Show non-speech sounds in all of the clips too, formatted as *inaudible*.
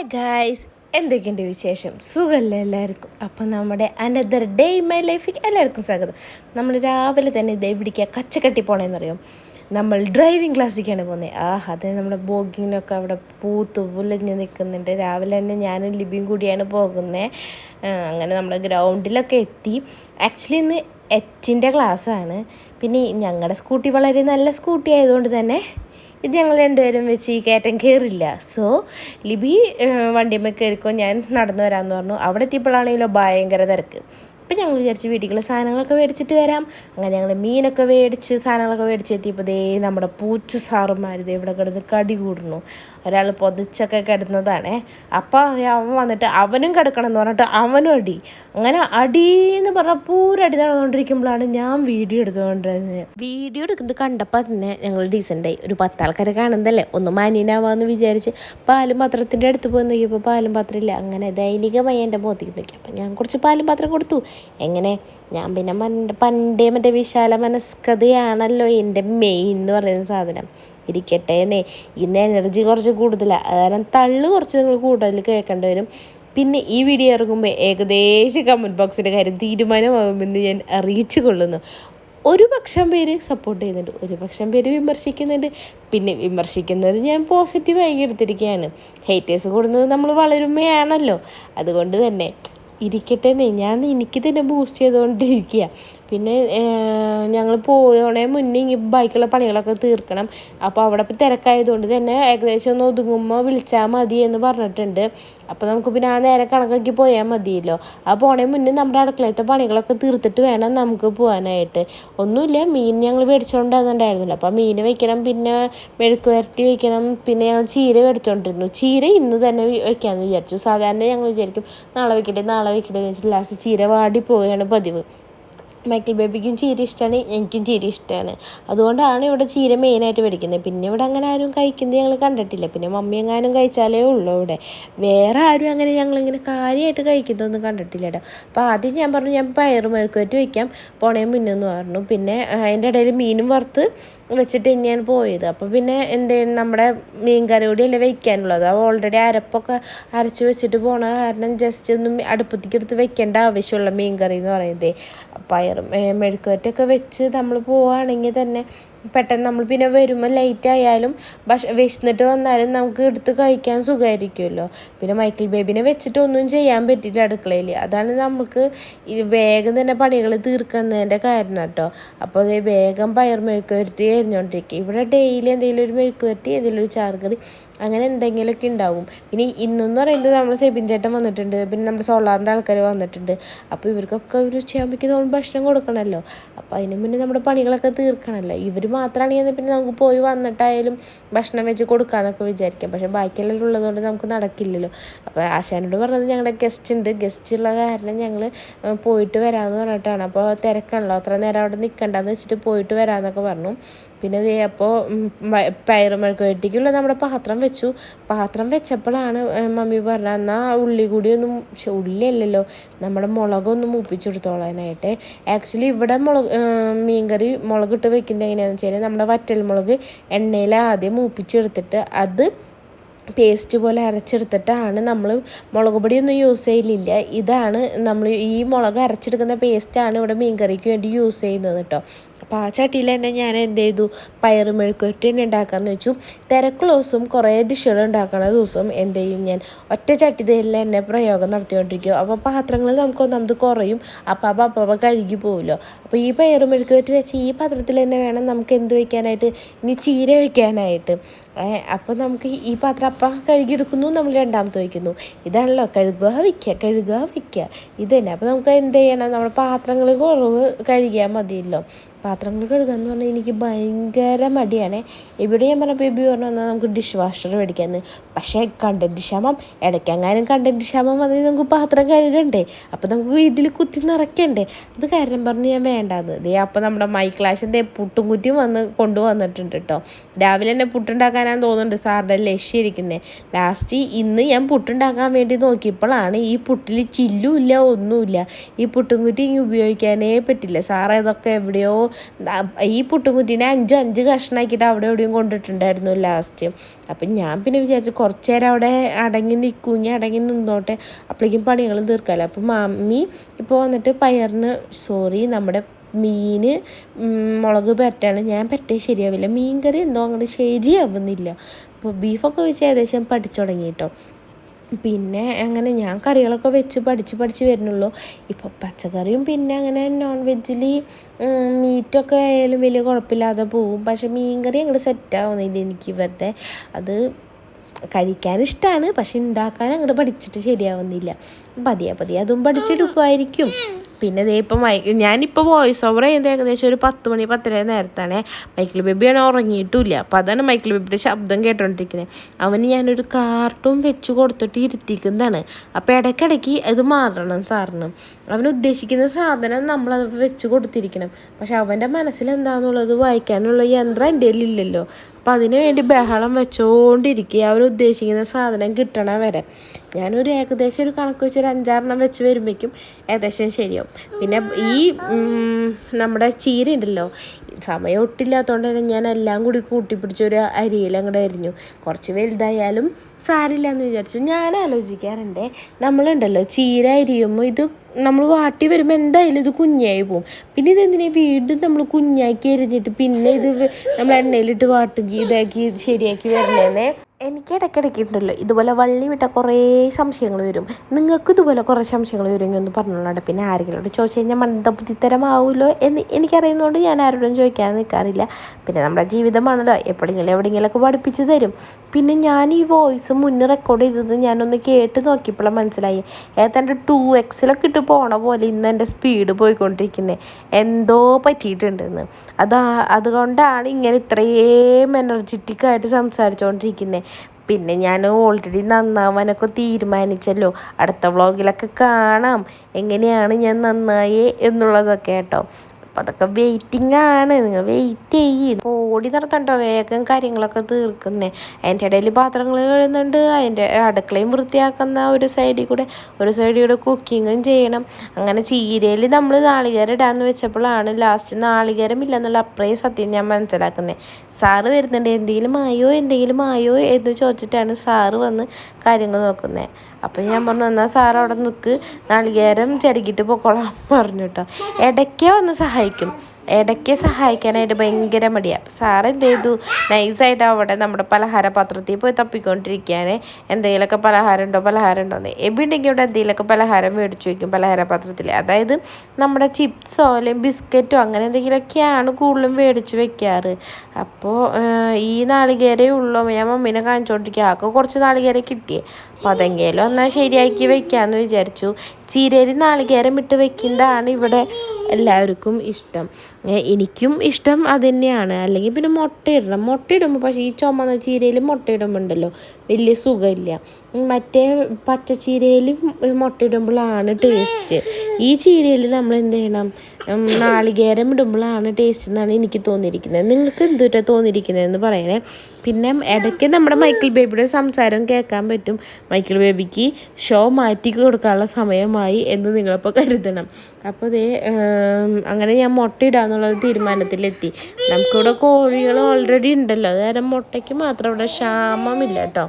Hi guys എന്തൊക്കെയുണ്ട് വിശേഷം? സുഖമല്ലേ എല്ലാവർക്കും. അപ്പം നമ്മുടെ അനദർ ഡേ ഇൻ മൈ ലൈഫിൽ എല്ലാവർക്കും സ്വാഗതം. നമ്മൾ രാവിലെ തന്നെ ഇത് എവിടേക്കാ കച്ചക്കട്ടി പോണേന്നറിയാം? നമ്മൾ ഡ്രൈവിംഗ് ക്ലാസ്സിലേക്കാണ് പോകുന്നത് ആ അതെ നമ്മുടെ ബോഗിങ്ങിനൊക്കെ അവിടെ പൂത്ത് പുലഞ്ഞ് നിൽക്കുന്നുണ്ട് രാവിലെ തന്നെ ഞാനും ലിബിയും കൂടിയാണ് പോകുന്നത് അങ്ങനെ നമ്മൾ ഗ്രൗണ്ടിലൊക്കെ എത്തി. ആക്ച്വലി ഇന്ന് എറ്റിന്റെ ക്ലാസ്സാണ് പിന്നെ ഞങ്ങളുടെ സ്കൂട്ടി വളരെ നല്ല സ്കൂട്ടി ആയതുകൊണ്ട് തന്നെ ഇത് ഞങ്ങൾ രണ്ടുപേരും വെച്ച് ഈ കയറ്റം കയറില്ല. സോ ലിബി വണ്ടിയമ്മ കയറിക്കോ ഞാൻ നടന്നു വരാമെന്ന് പറഞ്ഞു. അവിടെ എത്തിയപ്പോഴാണെങ്കിലോ ഭയങ്കര തിരക്ക്. അപ്പം ഞങ്ങൾ വിചാരിച്ച് വീട്ടിലുള്ള സാധനങ്ങളൊക്കെ മേടിച്ചിട്ട് വരാം. അങ്ങനെ ഞങ്ങൾ മീനൊക്കെ മേടിച്ച് സാധനങ്ങളൊക്കെ മേടിച്ച് എത്തിയപ്പോൾ ദേ നമ്മുടെ പൂച്ച സാറുമാർ ദേ ഇവിടെ കിടന്ന് കടി കൂടുന്നു. ഒരാൾ പൊതിച്ചൊക്കെ കിടന്നതാണേ. അപ്പോൾ അവൻ വന്നിട്ട് അവനും കിടക്കണം എന്ന് പറഞ്ഞിട്ട് അവനും അടി. അങ്ങനെ അടി എന്ന് പറഞ്ഞാൽ അടി നടന്നുകൊണ്ടിരിക്കുമ്പോഴാണ് ഞാൻ വീഡിയോ എടുത്തുകൊണ്ടിരുന്നത് വീഡിയോ എടുക്കുന്നത് കണ്ടപ്പോൾ തന്നെ ഞങ്ങൾ ഡീസന്റായി ഒരു പത്താൾക്കാരെ കാണുന്നതല്ലേ? ഒന്ന് മാന്യനാവാന്ന് വിചാരിച്ച് പാലും പാത്രത്തിന്റെ അടുത്ത് പോയി നോക്കിയപ്പോൾ പാലും പാത്രമില്ല അങ്ങനെ ദൈനികമായി എന്റെ മുഖത്തേക്ക് നോക്കി. അപ്പം ഞാൻ കുറച്ച് പാലും പാത്രം കൊടുത്തു. എങ്ങനെ? ഞാൻ പിന്നെ പണ്ടേ മറ്റേ വിശാല മനസ്കതയാണല്ലോ എന്റെ മെയിൻ എന്ന് പറയുന്ന സാധനം. ഇരിക്കട്ടെ എന്നേ. ഇന്ന് എനർജി കുറച്ച് കൂടുതലാണ് കാരണം തള്ളു കുറച്ച് നിങ്ങൾ കൂടുതൽ കേൾക്കേണ്ടി വരും. പിന്നെ ഈ വീഡിയോ ഇറങ്ങുമ്പോൾ ഏകദേശം കമന്റ് ബോക്സിന്റെ കാര്യം തീരുമാനമാകുമെന്ന് ഞാൻ അറിയിച്ചു കൊള്ളുന്നു ഒരു പക്ഷം പേര് സപ്പോർട്ട് ചെയ്യുന്നുണ്ട്. ഒരു പക്ഷം പേര് വിമർശിക്കുന്നുണ്ട്. പിന്നെ വിമർശിക്കുന്നത് ഞാൻ പോസിറ്റീവായി എടുത്തിരിക്കുകയാണ്. ഹേറ്റേഴ്സ് കൂടുന്നത് നമ്മൾ വളരുമ്പോഴാണല്ലോ അതുകൊണ്ട് തന്നെ ഇരിക്കട്ടെ ഞാൻ എനിക്ക് തന്നെ ബൂസ്റ്റ് ചെയ്തുകൊണ്ടിരിക്കുക പിന്നെ ഞങ്ങൾ പോയോണേ മുന്നേ ഇങ്ങനെ ബൈക്കുള്ള പണികളൊക്കെ തീർക്കണം. അപ്പോൾ അവിടെ ഇപ്പോൾ തിരക്കായതുകൊണ്ട് തന്നെ ഏകദേശം ഒന്ന് ഒതുങ്ങുമ്പോൾ വിളിച്ചാൽ മതി എന്ന് പറഞ്ഞിട്ടുണ്ട്. അപ്പോൾ നമുക്ക് പിന്നെ ആ നേരെ കണക്കാക്കി പോയാൽ മതിയല്ലോ. ആ പോണേ മുന്നേ നമ്മുടെ അടുക്കളത്തെ പണികളൊക്കെ തീർത്തിട്ട് വേണം നമുക്ക് പോകാനായിട്ട് ഒന്നുമില്ല മീൻ ഞങ്ങൾ മേടിച്ചുകൊണ്ട് അപ്പോൾ മീൻ വയ്ക്കണം പിന്നെ മെഴുക്ക് വരട്ടി വയ്ക്കണം പിന്നെ ഞങ്ങൾ ചീര മേടിച്ചുകൊണ്ടിരുന്നു ചീര ഇന്ന് തന്നെ വയ്ക്കാമെന്ന് വിചാരിച്ചു. സാധാരണ ഞങ്ങൾ വിചാരിക്കും നാളെ വയ്ക്കട്ടെ നാളെ വയ്ക്കട്ടെ എന്ന് വെച്ചിട്ട് ലാസ്റ്റ് ചീര വാടി പോവുകയാണ് പതിവ്. മൈക്കിൾ ബേബിക്കും ചീര ഇഷ്ടമാണ് എനിക്കും ചീര ഇഷ്ടമാണ് അതുകൊണ്ടാണ് ഇവിടെ ചീര മെയിനായിട്ട് മേടിക്കുന്നത്. പിന്നെ ഇവിടെ അങ്ങനെ ആരും കഴിക്കുന്നത് ഞങ്ങൾ കണ്ടിട്ടില്ല. പിന്നെ മമ്മി എങ്ങാനും കഴിച്ചാലേ ഉള്ളൂ ഇവിടെ. വേറെ ആരും അങ്ങനെ ഞങ്ങളിങ്ങനെ കാര്യമായിട്ട് കഴിക്കുന്നതൊന്നും കണ്ടിട്ടില്ല കേട്ടോ. അപ്പോൾ ആദ്യം ഞാൻ പറഞ്ഞു ഞാൻ പയറ് മെഴുക്കുവറ്റ് വയ്ക്കാം പോണേ മുന്നെന്ന് പറഞ്ഞു. പിന്നെ അതിന്റെ ഇടയിൽ മീനും വറുത്ത് വെച്ചിട്ട് തന്നെയാണ് പോയത്. അപ്പോൾ പിന്നെ എന്ത് നമ്മുടെ മീൻ കറി കൂടിയല്ലേ വയ്ക്കാനുള്ളത് അപ്പോൾ ഓൾറെഡി അരപ്പൊക്കെ അരച്ച് വെച്ചിട്ട് പോണ കാരണം ജസ്റ്റ് ഒന്നും അടുപ്പത്തേക്ക് എടുത്ത് വെക്കേണ്ട ആവശ്യമുള്ള മീൻ കറി എന്ന് പറയുന്നത്. പയറും മെഴുക്കുവരട്ടൊക്കെ വെച്ച് നമ്മൾ പോവുകയാണെങ്കിൽ തന്നെ പെട്ടെന്ന് നമ്മൾ പിന്നെ വരുമ്പോൾ ലേറ്റ് ആയാലും ഭക്ഷ വിശന്നിട്ട് വന്നാലും നമുക്ക് എടുത്ത് കഴിക്കാൻ സുഖമായിരിക്കുമല്ലോ പിന്നെ മൈക്കിൾ ബേബിനെ വെച്ചിട്ടൊന്നും ചെയ്യാൻ പറ്റില്ല അടുക്കളയിൽ അതാണ് നമുക്ക് ഇത് വേഗം തന്നെ പണികൾ തീർക്കുന്നതിന്റെ കാരണം കേട്ടോ അപ്പോൾ അതേ വേഗം പയർ മെഴുക്ക് വരട്ടി എരിഞ്ഞുകൊണ്ടിരിക്കുക ഇവിടെ ഡെയിലി എന്തെങ്കിലും ഒരു മെഴുക്ക് വരട്ടി എന്തെങ്കിലും ഒരു ചാറുകറി അങ്ങനെ എന്തെങ്കിലുമൊക്കെ ഉണ്ടാവും. പിന്നെ ഇന്നെന്ന് പറയുന്നത് നമ്മൾ സെബിൻ ചേട്ടൻ വന്നിട്ടുണ്ട്. പിന്നെ നമ്മുടെ സോളാറിന്റെ ആൾക്കാർ വന്നിട്ടുണ്ട്. അപ്പോൾ ഇവർക്കൊക്കെ ഒരു ഉച്ചയാകുമ്പോഴേക്കും നമ്മൾ ഭക്ഷണം കൊടുക്കണമല്ലോ. അപ്പോൾ അതിന് മുന്നേ നമ്മുടെ പണികളൊക്കെ തീർക്കണമല്ലോ. ഇവർ മാത്രമാണെങ്കിൽ പിന്നെ നമുക്ക് പോയി വന്നിട്ടായാലും ഭക്ഷണം വെച്ച് കൊടുക്കാമെന്നൊക്കെ വിചാരിക്കാം. പക്ഷേ ബാക്കിയെല്ലാം ഉള്ളതുകൊണ്ട് നമുക്ക് നടക്കില്ലല്ലോ. അപ്പോൾ ആശാനോട് പറഞ്ഞത് ഞങ്ങളുടെ ഗസ്റ്റ് ഉണ്ട്. ഗസ്റ്റ് ഉള്ള കാരണം ഞങ്ങൾ പോയിട്ട് വരാമെന്ന് പറഞ്ഞിട്ടാണ്. അപ്പോൾ തിരക്കാണല്ലോ. അത്ര നേരം അവിടെ നിൽക്കണ്ടെന്ന് വെച്ചിട്ട് പോയിട്ട് വരാമെന്നൊക്കെ പറഞ്ഞു. പിന്നെ ദേ അപ്പോൾ വെട്ടിക്കുള്ള നമ്മുടെ പാത്രം വെച്ചു. പാത്രം വെച്ചപ്പോഴാണ് മമ്മി പറഞ്ഞത് എന്നാൽ ഉള്ളി കൂടി ഒന്നും ഉള്ളിയല്ലല്ലോ നമ്മുടെ മുളകൊന്ന് മൂപ്പിച്ചെടുത്തോളാനായിട്ട്. ആക്ച്വലി ഇവിടെ മുളക് മീൻകറി മുളകിട്ട് വെക്കുന്നത് എങ്ങനെയാണെന്ന് വെച്ചാൽ നമ്മുടെ വറ്റൽ മുളക് എണ്ണയിൽ ആദ്യം മൂപ്പിച്ചെടുത്തിട്ട് അത് പേസ്റ്റ് പോലെ അരച്ചെടുത്തിട്ടാണ് നമ്മൾ മുളക് പൊടിയൊന്നും യൂസ് ചെയ്യലില്ല. ഇതാണ് നമ്മൾ ഈ മുളക് അരച്ചെടുക്കുന്ന പേസ്റ്റാണ് ഇവിടെ മീൻകറിക്ക് വേണ്ടി യൂസ് ചെയ്യുന്നത് കേട്ടോ അപ്പോൾ ആ ചട്ടിയിൽ തന്നെ ഞാൻ എന്ത് ചെയ്തു? പയർ തന്നെ ഉണ്ടാക്കാമെന്ന് വെച്ചു. തിരക്കുള്ള ദിവസം കുറേ ഡിഷുകൾ ഉണ്ടാക്കുന്ന ദിവസം എന്ത് ചെയ്യും ഞാൻ? ഒറ്റ ചട്ടി തേലിൽ തന്നെ പ്രയോഗം നടത്തിക്കൊണ്ടിരിക്കും. അപ്പോൾ പാത്രങ്ങൾ നമുക്ക് ഒന്നാമത് കുറയും. അപ്പം അപ്പം അപ്പം കഴുകി പോകുമല്ലോ അപ്പോൾ ഈ പയർ മെഴുക്കുവരട്ടി വെച്ച് ഈ പാത്രത്തിൽ തന്നെ വേണം നമുക്ക് എന്ത് വയ്ക്കാനായിട്ട് ഇനി ചീര വയ്ക്കാനായിട്ട് അപ്പോൾ നമുക്ക് ഈ പാത്രം അപ്പം കഴുകിയെടുക്കുന്നു നമ്മൾ രണ്ടാമത്തെ വയ്ക്കുന്നു. ഇതാണല്ലോ കഴുകുക വയ്ക്കുക കഴുകുക വയ്ക്കുക. ഇത് തന്നെ അപ്പോൾ നമുക്ക് എന്ത് ചെയ്യണം? നമ്മുടെ പാത്രങ്ങൾ കുറവ് കഴുകിയാൽ മതിയല്ലോ. പാത്രങ്ങൾ കഴുകുക എന്ന് പറഞ്ഞാൽ എനിക്ക് ഭയങ്കര മടിയാണ്. ഇവിടെ ഞാൻ പറഞ്ഞ ബേബി പറഞ്ഞു വന്നാൽ നമുക്ക് ഡിഷ് വാഷർ മേടിക്കാമെന്ന് പക്ഷേ കണ്ടന്റ് ക്ഷാമം ഇടയ്ക്കെങ്ങാനും കണ്ടന്റ് ക്ഷാമം വന്നാൽ നമുക്ക് പാത്രം കഴുകണ്ടേ? അപ്പോൾ നമുക്ക് ഇതിൽ കുത്തി നിറയ്ക്കണ്ടേ? അത് കാരണം പറഞ്ഞ് ഞാൻ വേണ്ടാന്ന്. ദേ അപ്പോൾ നമ്മുടെ മൈ ക്ലാഷിന്റെ പുട്ടും കുറ്റിയും വന്ന് കൊണ്ടുവന്നിട്ടുണ്ട് കേട്ടോ രാവിലെ തന്നെ പുട്ടുണ്ടാക്കാനാന്ന് തോന്നുന്നുണ്ട് സാറിന്റെ ലക്ഷ്യരിക്കുന്നത് ലാസ്റ്റ് ഇന്ന് ഞാൻ പുട്ടുണ്ടാക്കാൻ വേണ്ടി നോക്കിയപ്പോഴാണ് ഈ പുട്ടിൽ ചില്ലുമില്ല ഒന്നുമില്ല. ഈ പുട്ടും കുറ്റി ഇങ്ങനെ ഉപയോഗിക്കാനേ പറ്റില്ല. സാറേ ഇതൊക്കെ എവിടെയോ ഈ പുട്ടുകുറ്റീനെ അഞ്ച് അഞ്ച് കഷ്ണാക്കിയിട്ട് അവിടെ എവിടെയും കൊണ്ടിട്ടുണ്ടായിരുന്നു ലാസ്റ്റ് അപ്പം ഞാൻ പിന്നെ വിചാരിച്ചു കുറച്ച് നേരം അവിടെ അടങ്ങി നിൽക്കുമെങ്കിൽ അടങ്ങി നിന്നോട്ടെ. അപ്പോഴേക്കും പണികൾ തീർക്കാമല്ലോ അപ്പം മമ്മി ഇപ്പോൾ വന്നിട്ട് പയറിന് സോറി നമ്മുടെ മീൻ മുളക് പെരട്ടാണ്. ഞാൻ പെരട്ടേ ശരിയാവില്ല. മീൻ കറി എന്തോ അങ്ങോട്ട് ശരിയാവുന്നില്ല. അപ്പോൾ ബീഫൊക്കെ വെച്ച് ഏകദേശം പഠിച്ചു തുടങ്ങി കേട്ടോ പിന്നെ അങ്ങനെ ഞാൻ കറികളൊക്കെ വെച്ച് പഠിച്ച് പഠിച്ച് വരുന്നുള്ളൂ. ഇപ്പോൾ പച്ചക്കറിയും പിന്നെ അങ്ങനെ നോൺ വെജിൽ മീറ്റൊക്കെ ആയാലും വലിയ കുഴപ്പമില്ലാതെ പോവും. പക്ഷെ മീൻകറി അങ്ങോട്ട് സെറ്റാവുന്നില്ല എനിക്ക് ഇവരുടെ. അത് കഴിക്കാൻ ഇഷ്ടമാണ് പക്ഷെ ഉണ്ടാക്കാൻ അങ്ങോട്ട് പഠിച്ചിട്ട് ശരിയാവുന്നില്ല. പതിയെ പതിയെ അതും പഠിച്ചെടുക്കുമായിരിക്കും പിന്നെ ദേ ഇപ്പം മൈ ഞാനിപ്പോൾ വോയിസ് ഓവർ ചെയ്യുന്നത് ഏകദേശം ഒരു പത്ത് മണി പത്തര നേരത്താണ് മൈക്കിൾ ബേബിയാണ് ഉറങ്ങിയിട്ടില്ല. അപ്പം അതാണ് മൈക്കിൾ ബേബിയുടെ ശബ്ദം കേട്ടോണ്ടിരിക്കുന്നത് അവന് ഞാനൊരു കാർട്ടൂൺ വെച്ച് കൊടുത്തിട്ട് ഇരുത്തിക്കുന്നതാണ്. അപ്പോൾ ഇടയ്ക്കിടയ്ക്ക് അത് മാറണം സാറിന്. അവൻ ഉദ്ദേശിക്കുന്ന സാധനം നമ്മളത് വെച്ച് കൊടുത്തിരിക്കണം. പക്ഷെ അവന്റെ മനസ്സിൽ എന്താണെന്നുള്ളത് വായിക്കാനുള്ള യന്ത്രം എന്റെ ഇല്ലല്ലോ അപ്പം അതിനുവേണ്ടി ബഹളം വെച്ചുകൊണ്ടിരിക്കുക അവർ ഉദ്ദേശിക്കുന്ന സാധനം കിട്ടണ വരെ. ഞാനൊരു ഏകദേശം ഒരു കണക്ക് വെച്ച് ഒരു അഞ്ചാറെണ്ണം വെച്ച് വരുമ്പോഴേക്കും ഏകദേശം ശരിയാവും. പിന്നെ ഈ നമ്മുടെ ചീര ഉണ്ടല്ലോ സമയം ഒട്ടില്ലാത്തതുകൊണ്ട് തന്നെ ഞാൻ എല്ലാം കൂടി കൂട്ടിപ്പിടിച്ച് ഒരു അരിയിൽ അങ്ങോട്ട് അരിഞ്ഞു. കുറച്ച് വലുതായാലും സാരില്ല എന്ന് വിചാരിച്ചു. ഞാൻ ആലോചിക്കാറുണ്ട് നമ്മളുണ്ടല്ലോ ചീര അരിയുമ്പോൾ ഇത് നമ്മൾ വാട്ടി വരുമ്പോൾ എന്തായാലും ഇത് കുഞ്ഞായി പോവും. പിന്നെ ഇതെന്തിനാ വീണ്ടും നമ്മൾ കുഞ്ഞാക്കി എരിഞ്ഞിട്ട് പിന്നെ ഇത് നമ്മൾ എണ്ണയിലിട്ട് വാട്ടി ഇതാക്കി ശരിയാക്കി വരണേന്നേ? എനിക്ക് ഇടയ്ക്കിടയ്ക്ക് ഉണ്ടല്ലോ ഇതുപോലെ വള്ളി വിട്ട കുറേ സംശയങ്ങൾ വരും. നിങ്ങൾക്ക് ഇതുപോലെ കുറേ സംശയങ്ങൾ വരുമെങ്കിൽ ഒന്ന് പറഞ്ഞോളാണ്ട് പിന്നെ ആരെങ്കിലും ചോദിച്ചു കഴിഞ്ഞാൽ മന്ദബുദ്ധിത്തരമാവുമല്ലോ എന്ന് എനിക്കറിയുന്നതുകൊണ്ട് ഞാൻ ആരോടും ചോദിക്കാൻ നിൽക്കാറില്ല. പിന്നെ നമ്മുടെ ജീവിതമാണല്ലോ എപ്പോഴെങ്കിലും എവിടെയെങ്കിലുമൊക്കെ പഠിപ്പിച്ച് തരും. പിന്നെ ഞാൻ ഈ വോയിസ് മുന്നേ റെക്കോർഡ് ചെയ്തത് ഞാനൊന്ന് കേട്ട് നോക്കിയപ്പോഴാണ് മനസ്സിലായി. ഏതാണ്ട് ടു എക്സിലൊക്കെ ഇട്ട് പോണ പോലെ ഇന്ന് എന്റെ സ്പീഡ് പോയിക്കൊണ്ടിരിക്കുന്നത് എന്തോ പറ്റിയിട്ടുണ്ടെന്ന്. അതാ അതുകൊണ്ടാണ് ഇങ്ങനെ ഇത്രയും എനർജറ്റിക്കായിട്ട് സംസാരിച്ചുകൊണ്ടിരിക്കുന്നത് പിന്നെ ഞാൻ ഓൾറെഡി നന്നാവാനൊക്കെ തീരുമാനിച്ചല്ലോ. അടുത്ത വ്ളോഗിലൊക്കെ കാണാം. എങ്ങനെയാണ് ഞാൻ നന്നായേ എന്നുള്ളതൊക്കെ കേട്ടോ. അപ്പം അതൊക്കെ വെയിറ്റിംഗ് ആണ്. നിങ്ങൾ വെയിറ്റ് ചെയ്യും. ഓടി നടത്തണ്ടോ വേഗം കാര്യങ്ങളൊക്കെ തീർക്കുന്നേ. അതിന്റെ ഇടയിൽ പാത്രങ്ങൾ കഴുകുന്നുണ്ട്. അതിന്റെ അടുക്കളയും വൃത്തിയാക്കുന്ന ഒരു സൈഡിൽ കൂടെ ഒരു സൈഡിൽ കൂടെ കുക്കിങ്ങും ചെയ്യണം. അങ്ങനെ ചീരയിൽ നമ്മൾ നാളികേരം ഇടാന്ന് വെച്ചപ്പോഴാണ് ലാസ്റ്റ് നാളികേരം ഇല്ലെന്നുള്ള അപ്രയും സത്യം ഞാൻ മനസ്സിലാക്കുന്നത് സാറ് വരുന്നുണ്ട്. എന്തെങ്കിലും ആയോ? എന്തെങ്കിലും ആയോ? എന്ന് ചോദിച്ചിട്ടാണ് സാറ് വന്ന് കാര്യങ്ങൾ നോക്കുന്നത് അപ്പം ഞാൻ പറഞ്ഞു എന്നാൽ സാർ അവിടെ നിൽക്ക് നാളികേരം ചിരകിയിട്ട് പൊക്കോളാം. *laughs* പറഞ്ഞു കേട്ടോ. ഇടയ്ക്കേ വന്ന് സഹായിക്കും. ഇടയ്ക്ക് സഹായിക്കാനായിട്ട് ഭയങ്കര മടിയാണ് അപ്പം സാറ് എന്ത് ചെയ്തു? നൈസായിട്ട് അവിടെ നമ്മുടെ പലഹാര പാത്രത്തിൽ പോയി തപ്പിക്കൊണ്ടിരിക്കുകയാണ്. എന്തെങ്കിലുമൊക്കെ പലഹാരം ഉണ്ടോ പലഹാരം ഉണ്ടോ എന്ന്. എബി ഉണ്ടെങ്കിൽ ഇവിടെ എന്തെങ്കിലുമൊക്കെ പലഹാരം മേടിച്ചു വയ്ക്കും പലഹാര പാത്രത്തിൽ അതായത് നമ്മുടെ ചിപ്സോ അല്ലെങ്കിൽ ബിസ്ക്കറ്റോ അങ്ങനെ എന്തെങ്കിലുമൊക്കെയാണ് കൂടുതലും മേടിച്ച് വെക്കാറ് അപ്പോൾ ഈ നാളികേരേ ഉള്ളൂ. ഞാൻ മമ്മീനെ കാണിച്ചുകൊണ്ടിരിക്കുക ആൾക്ക് കുറച്ച് നാളികേര കിട്ടിയേ. അപ്പോൾ അതെങ്കിലും എന്നാൽ ശരിയാക്കി വെക്കാമെന്ന് വിചാരിച്ചു. ചിരരി നാളികേരം ഇട്ട് വെക്കുന്നതാണ് ഇവിടെ എല്ലാവർക്കും ഇഷ്ടം. എനിക്കും ഇഷ്ടം അത് തന്നെയാണ് അല്ലെങ്കിൽ പിന്നെ മുട്ടയിടണം മുട്ടയിടുമ്പോൾ പക്ഷേ ഈ ചുമന്ന ചീരയിൽ മുട്ടയിടുമ്പോൾ ഉണ്ടല്ലോ വലിയ സുഖമില്ല. മറ്റേ പച്ച ചീരയിൽ മുട്ടയിടുമ്പോഴാണ് ടേസ്റ്റ്. ഈ ചീരയിൽ നമ്മൾ എന്ത് ചെയ്യണം? നാളികേരം ഇടുമ്പോഴാണ് ടേസ്റ്റ് എന്നാണ് എനിക്ക് തോന്നിയിരിക്കുന്നത്. നിങ്ങൾക്ക് എന്തുട്ടാ തോന്നിയിരിക്കുന്നതെന്ന് പറയണേ? പിന്നെ ഇടയ്ക്ക് നമ്മുടെ മൈക്കിൾ ബേബിയുടെ സംസാരം കേൾക്കാൻ പറ്റും. മൈക്കിൾ ബേബിക്ക് ഷോ മാറ്റി കൊടുക്കാനുള്ള സമയമായി എന്ന് നിങ്ങളിപ്പോൾ കരുതണം. അപ്പോൾ അതേ അങ്ങനെ ഞാൻ മുട്ട മുട്ടയിടാന്നുള്ളത് തീരുമാനത്തിലെത്തി. നമുക്കിവിടെ കോഴികൾ ഓൾറെഡി ഉണ്ടല്ലോ. അത് കാരണം മുട്ടയ്ക്ക് മാത്രം ഇവിടെ ക്ഷാമമില്ല കേട്ടോ.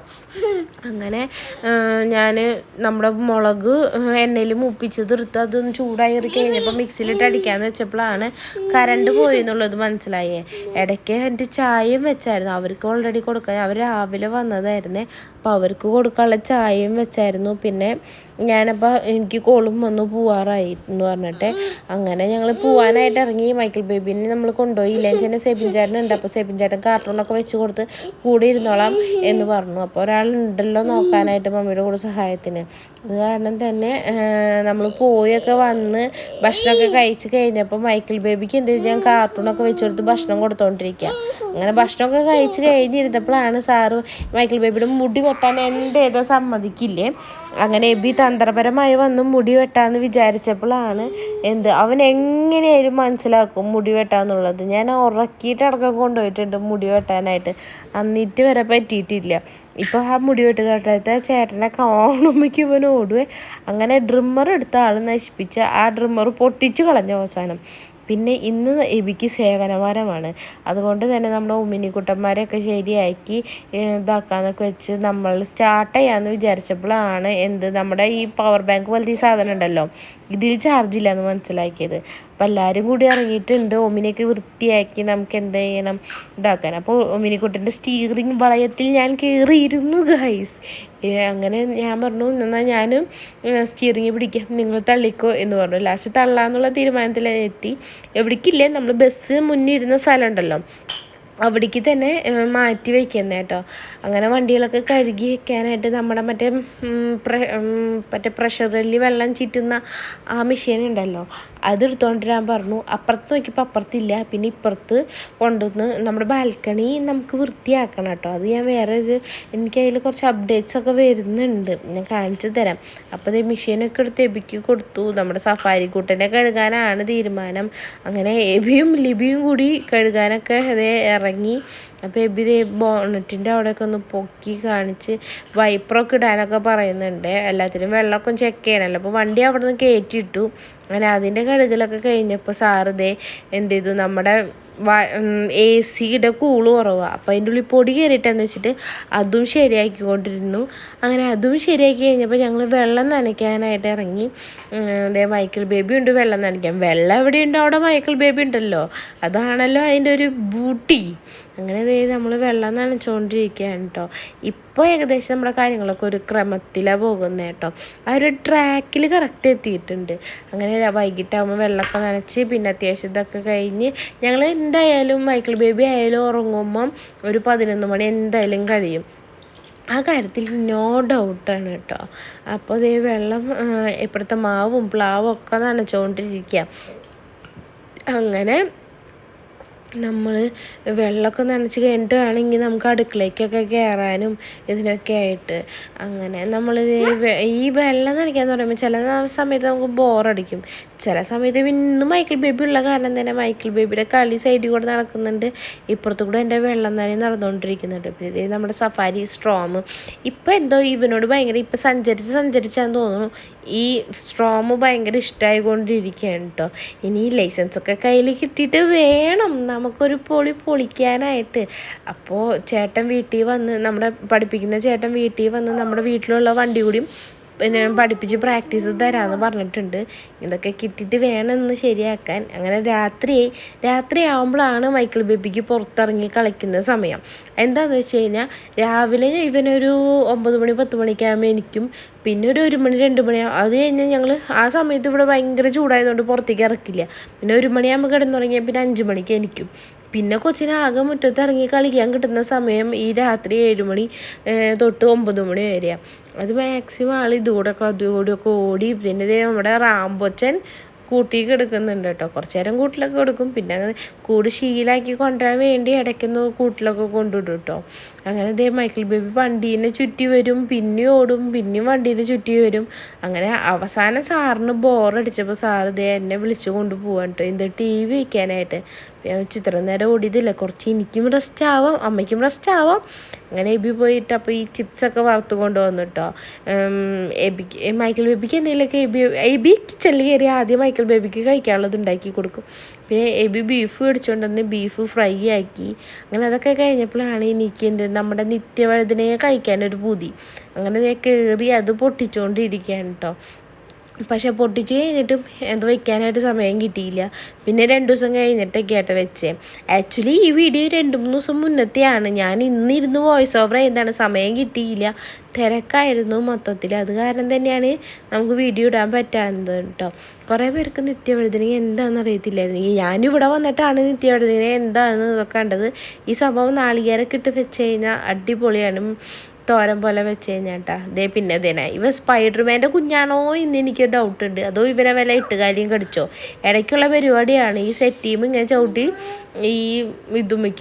അങ്ങനെ ഞാൻ നമ്മുടെ മുളക് എണ്ണയിൽ മൂപ്പിച്ച് തീർത്ത് അതൊന്ന് ചൂടായി കഴിഞ്ഞപ്പോൾ മിക്സിയിലിട്ട് അടിക്കാമെന്ന് വെച്ചപ്പോഴാണ് കറണ്ട് പോയി എന്നുള്ളത് മനസ്സിലായേ. ഇടയ്ക്ക് എന്റെ ചായയും വെച്ചായിരുന്നു. അവർക്ക് ഓൾറെഡി കൊടുക്കാൻ അവർ രാവിലെ വന്നതായിരുന്നേ. അപ്പോൾ അവർക്ക് കൊടുക്കാനുള്ള ചായയും വെച്ചായിരുന്നു. പിന്നെ ഞാനപ്പോൾ എനിക്ക് കോളും വന്നു പോവാറായി എന്ന് പറഞ്ഞിട്ട്. അങ്ങനെ ഞങ്ങൾ പോവാനായിട്ട് ഇറങ്ങി. മൈക്കിൾ ബേബിനെ നമ്മൾ കൊണ്ടുപോയില്ല. ചെന്നെ സേബിൻ ചേട്ടൻ ഉണ്ട്. അപ്പോൾ സേബിൻ ചേട്ടൻ കാർട്ടൂണൊക്കെ വെച്ച് കൊടുത്ത് കൂടെ ഇരുന്നോളാം എന്ന് പറഞ്ഞു. അപ്പോൾ ഒരാളുണ്ടല്ലോ നോക്കാനായിട്ട് മമ്മിയുടെ കൂടെ സഹായത്തിന്. അത് കാരണം തന്നെ നമ്മൾ പോയൊക്കെ വന്ന് ഭക്ഷണമൊക്കെ കഴിച്ച് കഴിഞ്ഞപ്പോൾ മൈക്കിൾ ബേബിക്ക് എന്ത് ഞാൻ കാർട്ടൂണൊക്കെ വെച്ച് കൊടുത്ത് ഭക്ഷണം കൊടുത്തോണ്ടിരിക്കുക അങ്ങനെ ഭക്ഷണമൊക്കെ കഴിച്ച് കഴിഞ്ഞിരുന്നപ്പോഴാണ് സാറ് മൈക്കിൾ ബേബിയുടെ മുടി വെട്ടാൻ എന്റെ ഏതോ സമ്മതിക്കില്ലേ? അങ്ങനെ എബി തന്ത്രപരമായി വന്ന് മുടി വെട്ടാന്ന് വിചാരിച്ചപ്പോഴാണ് എന്ത് അവൻ എങ്ങനെയായാലും മനസ്സിലാക്കും മുടി വെട്ടാന്നുള്ളത്. ഞാൻ ഉറക്കിയിട്ട് അടക്കം കൊണ്ടുപോയിട്ടുണ്ട് മുടി വെട്ടാനായിട്ട്. അന്നിട്ട് വരെ പറ്റിയിട്ടില്ല. ഇപ്പോൾ ആ മുടി വെട്ട് കേട്ടത്തെ ചേട്ടനെ കാണുമ്പോക്ക് ഇവൻ ഓടുവേ. അങ്ങനെ ഡ്രിമ്മർ എടുത്ത ആൾ നശിപ്പിച്ച ആ ഡ്രിമ്മർ പൊട്ടിച്ചു കളഞ്ഞ അവസാനം. പിന്നെ ഇന്ന് എബിക്ക് സേവനവാരമാണ് അതുകൊണ്ട് തന്നെ നമ്മുടെ ഉമ്മിനിക്കുട്ടന്മാരെയൊക്കെ ശരിയാക്കി ഇതാക്കാന്നൊക്കെ വെച്ച് നമ്മൾ സ്റ്റാർട്ട് ചെയ്യാമെന്ന് വിചാരിച്ചപ്പോഴാണ് എന്ത് നമ്മുടെ ഈ പവർ ബാങ്ക് പോലത്തെ ഈ സാധനം ഉണ്ടല്ലോ ഇതിൽ ചാർജ് ഇല്ല എന്ന് മനസ്സിലാക്കിയത്. അപ്പം എല്ലാവരും കൂടി ഇറങ്ങിയിട്ടുണ്ട്. ഒമിനെയൊക്കെ വൃത്തിയാക്കി നമുക്ക് എന്ത് ചെയ്യണം? ഇതാക്കാൻ. അപ്പോൾ ഒമിനിക്കുട്ടന്റെ സ്റ്റീറിങ് വളയത്തിൽ ഞാൻ കയറിയിരുന്നു ഗൈസ് അങ്ങനെ ഞാൻ പറഞ്ഞു എന്നാൽ ഞാനും സ്റ്റിയറിങ് പിടിക്കാം. നിങ്ങൾ തള്ളിക്കോ എന്ന് പറഞ്ഞു. ലാസ്റ്റ് തള്ളാന്നുള്ള തീരുമാനത്തിൽ എത്തി എവിടേക്കില്ലേ? നമ്മൾ ബസ് മുന്നിരുന്ന സ്ഥലമുണ്ടല്ലോ അവിടേക്ക് തന്നെ മാറ്റി വയ്ക്കുന്നത് കേട്ടോ അങ്ങനെ വണ്ടികളൊക്കെ കഴുകി വെക്കാനായിട്ട് നമ്മുടെ മറ്റേ മറ്റേ പ്രഷറിൽ വെള്ളം ചീറ്റുന്ന ആ മെഷീൻ ഉണ്ടല്ലോ അതെടുത്തുകൊണ്ട് വരാൻ പറഞ്ഞു. അപ്പുറത്ത് നോക്കിയപ്പോൾ അപ്പുറത്തില്ല. പിന്നെ ഇപ്പുറത്ത് കൊണ്ടുവന്ന് നമ്മുടെ ബാൽക്കണി നമുക്ക് വൃത്തിയാക്കണം കേട്ടോ അത് ഞാൻ വേറെ ഒരു എനിക്ക് അതിൽ കുറച്ച് അപ്ഡേറ്റ്സ് ഒക്കെ വരുന്നുണ്ട്. ഞാൻ കാണിച്ചു തരാം. അപ്പോൾ ഈ മെഷീനൊക്കെ എടുത്ത് എബിക്ക് കൊടുത്തു. നമ്മുടെ സഫാരി കൂട്ടനെ കഴുകാനാണ് തീരുമാനം. അങ്ങനെ എബിയും ലിബിയും കൂടി കഴുകാനൊക്കെ അതേ ഇറങ്ങി. അപ്പോൾ എബി ബോണറ്റിന്റെ അവിടെയൊക്കെ ഒന്ന് പൊക്കി കാണിച്ച് വൈപ്പറൊക്കെ ഇടാനൊക്കെ പറയുന്നുണ്ട്. എല്ലാത്തിനും വെള്ളമൊക്കെ ചെക്ക് ചെയ്യണമല്ലോ അപ്പോൾ വണ്ടി അവിടെ നിന്ന് കയറ്റിയിട്ടു അങ്ങനെ അതിന്റെ കഴുകലൊക്കെ കഴിഞ്ഞപ്പോൾ സാറ് ദേ എന്ത് ചെയ്തു? നമ്മുടെ എ സിയുടെ കൂൾ കുറവാണ് അപ്പോൾ അതിന്റെ ഉള്ളിൽ പൊടി കയറിയിട്ടെന്ന് വെച്ചിട്ട് അതും ശരിയാക്കിക്കൊണ്ടിരുന്നു. അങ്ങനെ അതും ശരിയാക്കി കഴിഞ്ഞപ്പോൾ ഞങ്ങൾ വെള്ളം നനയ്ക്കാനായിട്ട് ഇറങ്ങി. അതേ മൈക്കിൾ ബേബി ഉണ്ട് വെള്ളം നനയ്ക്കാൻ. വെള്ളം എവിടെയുണ്ടോ? അവിടെ മൈക്കിൾ ബേബി ഉണ്ടല്ലോ. അതാണല്ലോ അതിന്റെ ഒരു ബൂട്ടി അങ്ങനെ ഇതേ നമ്മൾ വെള്ളം നനച്ചുകൊണ്ടിരിക്കുകയാണ് കേട്ടോ ഇപ്പോൾ ഏകദേശം നമ്മുടെ കാര്യങ്ങളൊക്കെ ഒരു ക്രമത്തിലാണ് പോകുന്നത് കേട്ടോ ആ ഒരു ട്രാക്കിൽ കറക്റ്റ് എത്തിയിട്ടുണ്ട്. അങ്ങനെ വൈകിട്ടാകുമ്പോൾ വെള്ളമൊക്കെ നനച്ച് പിന്നെ അത്യാവശ്യം ഇതൊക്കെ കഴിഞ്ഞ് ഞങ്ങൾ എന്തായാലും മൈക്കിൾ ബേബി ആയാലും ഉറങ്ങുമ്പം ഒരു പതിനൊന്ന് മണി എന്തായാലും കഴിയും. ആ കാര്യത്തിൽ നോ ഡൗട്ടാണ് കേട്ടോ അപ്പോൾ ഇതേ വെള്ളം ഇപ്പോഴത്തെ മാവും പ്ലാവും ഒക്കെ നനച്ചുകൊണ്ടിരിക്കുക അങ്ങനെ നമ്മൾ വെള്ളമൊക്കെ നനച്ച് കഴിഞ്ഞിട്ട് വേണമെങ്കിൽ നമുക്ക് അടുക്കളയ്ക്കൊക്കെ കയറാനും ഇതിനൊക്കെ ആയിട്ട്. അങ്ങനെ നമ്മൾ ഈ വെള്ളം നനയ്ക്കാന്ന് പറയുമ്പോൾ ചില സമയത്ത് നമുക്ക് ബോറടിക്കും. ചില സമയത്ത് പിന്നെ മൈക്കിൾ ബേബി ഉള്ള കാരണം തന്നെ മൈക്കിൾ ബേബിയുടെ കളി സൈഡിൽ കൂടെ നടക്കുന്നുണ്ട്. ഇപ്പുറത്തു കൂടെ എന്റെ വെള്ളം നനയും നടന്നുകൊണ്ടിരിക്കുന്നുണ്ട് പിന്നെ നമ്മുടെ സഫാരി സ്ട്രോം ഇപ്പം എന്തോ ഇവനോട് ഭയങ്കര ഇപ്പം സഞ്ചരിച്ച് സഞ്ചരിച്ചാന്ന് തോന്നുന്നു. ഈ സ്ട്രോമ് ഭയങ്കര ഇഷ്ടമായിക്കൊണ്ടിരിക്കുകയാണ് കേട്ടോ ഇനി ലൈസൻസൊക്കെ കയ്യിൽ കിട്ടിയിട്ട് വേണം നമുക്കൊരു പൊളി പൊളിക്കാനായിട്ട്. അപ്പോൾ ചേട്ടൻ വീട്ടിൽ വന്ന് നമ്മുടെ പഠിപ്പിക്കുന്ന ചേട്ടൻ വീട്ടിൽ വന്ന് നമ്മുടെ വീട്ടിലുള്ള വണ്ടി കൂടിയും പിന്നെ പഠിപ്പിച്ച് പ്രാക്ടീസ് തരാമെന്ന് പറഞ്ഞിട്ടുണ്ട്. ഇതൊക്കെ കിട്ടിയിട്ട് വേണമെന്ന് ശരിയാക്കാൻ. അങ്ങനെ രാത്രി രാത്രി ആകുമ്പോഴാണ് മൈക്കിൾ ബേബിക്ക് പുറത്തിറങ്ങി കളിക്കുന്ന സമയം. എന്താണെന്ന് വെച്ച് കഴിഞ്ഞാൽ രാവിലെ ഇവനൊരു ഒമ്പത് മണി പത്ത് മണിക്കാകുമ്പോൾ എനിക്കും പിന്നെ ഒരു ഒരു മണി രണ്ട് മണിയാകും അത് കഴിഞ്ഞാൽ ഞങ്ങൾ ആ സമയത്ത് ഇവിടെ ഭയങ്കര ചൂടായതുകൊണ്ട് പുറത്തേക്ക് ഇറക്കില്ല. പിന്നെ ഒരു മണിയാകുമ്പോൾ കിടന്നുറങ്ങിയാൽ പിന്നെ അഞ്ച് മണിക്ക് എനിക്കും പിന്നെ കൊച്ചിനെ ആകെ മുറ്റത്ത് ഇറങ്ങി കളിക്കാൻ കിട്ടുന്ന സമയം ഈ രാത്രി ഏഴുമണി തൊട്ട് ഒമ്പത് മണി വരെയാണ് അത് മാക്സിമം ആൾ ഇതുകൂടെയൊക്കെ അതുകൂടെയൊക്കെ ഓടി പിന്നെ നമ്മുടെ റാംബൊച്ചൻ കൂട്ടിക്ക് എടുക്കുന്നുണ്ട് കേട്ടോ. കുറച്ച് നേരം കൂട്ടിലൊക്കെ കൊടുക്കും പിന്നെ അങ്ങനെ കൂട് ശീലാക്കി കൊണ്ടുവരാൻ വേണ്ടി ഇടയ്ക്കൊന്ന് കൂട്ടിലൊക്കെ കൊണ്ടുവിടും കേട്ടോ. അങ്ങനെ ഇതേ മൈക്കിൾ ബേബി വണ്ടീനെ ചുറ്റി വരും. പിന്നെ ഓടും. പിന്നെയും വണ്ടീനെ ചുറ്റി വരും. അങ്ങനെ അവസാനം സാറിന് ബോറടിച്ചപ്പോൾ സാർ ഇതേ എന്നെ വിളിച്ചു കൊണ്ടുപോകാൻ കേട്ടോ. എന്ത് ടി വി വയ്ക്കാനായിട്ട് ചിത്രം നേരം ഓടിയതില്ല കുറച്ച് എനിക്കും റെസ്റ്റ് ആവാം അമ്മയ്ക്കും റെസ്റ്റ് ആവാം. അങ്ങനെ എബി പോയിട്ട് അപ്പോൾ ഈ ചിപ്സൊക്കെ വറുത്ത് കൊണ്ടുവന്നു കേട്ടോ എബിക്ക് മൈക്കിൾ ബേബിക്ക് എന്തെങ്കിലുമൊക്കെ എബി എബി കിച്ചണിൽ കയറി ആദ്യം മൈക്കിൾ ബേബിക്ക് കഴിക്കാനുള്ളത് ഉണ്ടാക്കി കൊടുക്കും. പിന്നെ എബി ബീഫ് മേടിച്ചുകൊണ്ട് വന്ന് ബീഫ് ഫ്രൈ ആക്കി. അങ്ങനെ അതൊക്കെ കഴിഞ്ഞപ്പോഴാണ് എനിക്ക് എന്ത് നമ്മുടെ നിത്യവഴുതിനെ കഴിക്കാനൊരു പൂതി. അങ്ങനെ കയറി അത് പൊട്ടിച്ചുകൊണ്ടിരിക്കുകയാണ് കേട്ടോ പക്ഷെ പൊട്ടിച്ച് കഴിഞ്ഞിട്ടും എന്ത് വയ്ക്കാനായിട്ട് സമയം കിട്ടിയില്ല. പിന്നെ രണ്ട് ദിവസം കഴിഞ്ഞിട്ടൊക്കെ ആയിട്ട് വെച്ചേ. ആക്ച്വലി ഈ വീഡിയോ രണ്ട് മൂന്ന് ദിവസം മുന്നത്തെയാണ്. ഞാൻ ഇന്നിരുന്ന് വോയിസ് ഓവർ ചെയ്താണ് സമയം കിട്ടിയില്ല. തിരക്കായിരുന്നു മൊത്തത്തിൽ. അത് കാരണം തന്നെയാണ് നമുക്ക് വീഡിയോ ഇടാൻ പറ്റാത്തത് കേട്ടോ. കുറേ പേർക്ക് നിത്യവഴുതന എന്താണെന്ന് അറിയത്തില്ലായിരുന്നു. ഞാനിവിടെ വന്നിട്ടാണ് നിത്യവഴുതന എന്താണെന്ന് കണ്ടത്. ഈ സംഭവം നാളികേരക്കിട്ട് വെച്ച് കഴിഞ്ഞാൽ അടിപൊളിയാണ്. തോരൻ പോലെ വെച്ച് കഴിഞ്ഞാട്ടാ. ദേ പിന്നെ ഇതേനാ. ഇവ സ്പൈഡർമാന്റെ കുഞ്ഞാണോ എന്ന് എനിക്ക് ഡൗട്ട് ഉണ്ട്. അതോ ഇവനെ വില ഇട്ടുകാലിയും കടിച്ചോ? ഇടയ്ക്കുള്ള പരിപാടിയാണ് ഈ സെറ്റീം ഇങ്ങനെ ചവിട്ടി ഈ ഇതുമ്മയ്ക്ക്